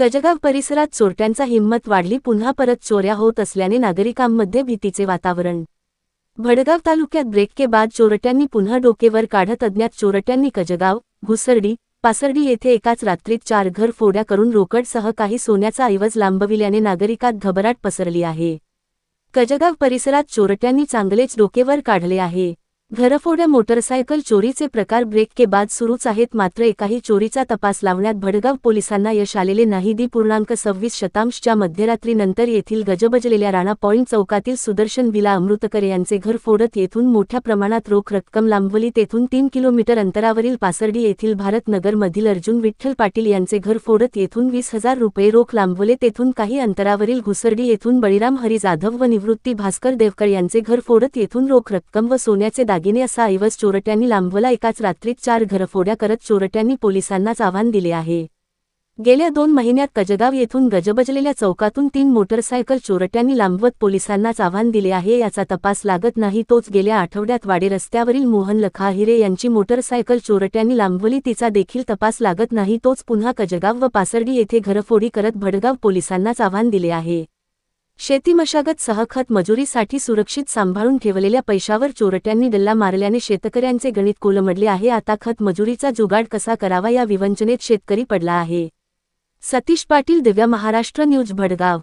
कजगाव परिसरात चोरट्यांचा हिंमत वाढली पुन्हा परत चोऱ्या होत असल्याने नागरिकांमध्ये भीतीचे वातावरण. भडगाव तालुक्यात ब्रेक के बाद चोरट्यांनी पुन्हा डोकेवर काढत अज्ञात चोरट्यांनी कजगाव घुसर्डी पासर्डी येथे एकाच रात्रीत चार घर फोड्या करून रोकडसह काही सोन्याचा ऐवज लांबविल्याने नागरिकात घबराट पसरली आहे. कजगाव परिसरात चोरट्यांनी चांगलेच डोकेवर काढले आहे. घरफोड्या मोटरसायकल चोरीचे प्रकार ब्रेक के बाद सुरूच आहेत मात्र एकाही चोरीचा तपास लावण्यात भडगाव पोलिसांना यश आलेले नाही. दी पूर्णांक सव्वीस शतांशच्या मध्यरात्रीनंतर येथील गजबजलेल्या राणा पॉईंट चौकातील सुदर्शन विला अमृतकर यांचे घर फोडत येथून मोठ्या प्रमाणात रोख रक्कम लांबवली. तेथून तीन किलोमीटर अंतरावरील पासर्डी येथील भारतनगरमधील अर्जुन विठ्ठल पाटील यांचे घर फोडत येथून वीस हजार रुपये रोख लांबवले. तेथून काही अंतरावरील घुसर्डी येथून बळीराम हरी जाधव व निवृत्ती भास्कर देवकर यांचे घर फोडत येथून रोख रक्कम व सोन्याचे दागिने असा ऐवज चोरट्यांनी लांबवला. एकाच रात्रीत चार घरफोड्या करत चोरट्यांनी पोलिसांनाच आव्हान दिले आहे. गेल्या दोन महिन्यात कजगाव येथून गजबजलेल्या चौकातून तीन मोटरसायकल चोरट्यांनी लांबवत पोलिसांनाच आव्हान दिले आहे. याचा तपास लागत नाही तोच गेल्या आठवड्यात वाडे रस्त्यावरील मोहन लखाहिरे यांची मोटरसायकल चोरट्यांनी लांबवली. तिचा देखील तपास लागत नाही तोच पुन्हा कजगाव व पासर्डी येथे घरफोडी करत भडगाव पोलिसांनाच आव्हान दिले आहे. शेती मशागत सहखत मजुरीसाठी सुरक्षित सांभाळून ठेवलेल्या पैशावर चोरट्यांनी डल्ला मारल्याने शेतकऱ्यांचे गणित कोलमडले आहे. आता खत मजुरीचा जुगाड कसा करावा या विवंचनेत शेतकरी पडला आहे. सतीश पाटील दिव्या महाराष्ट्र न्यूज भडगाव.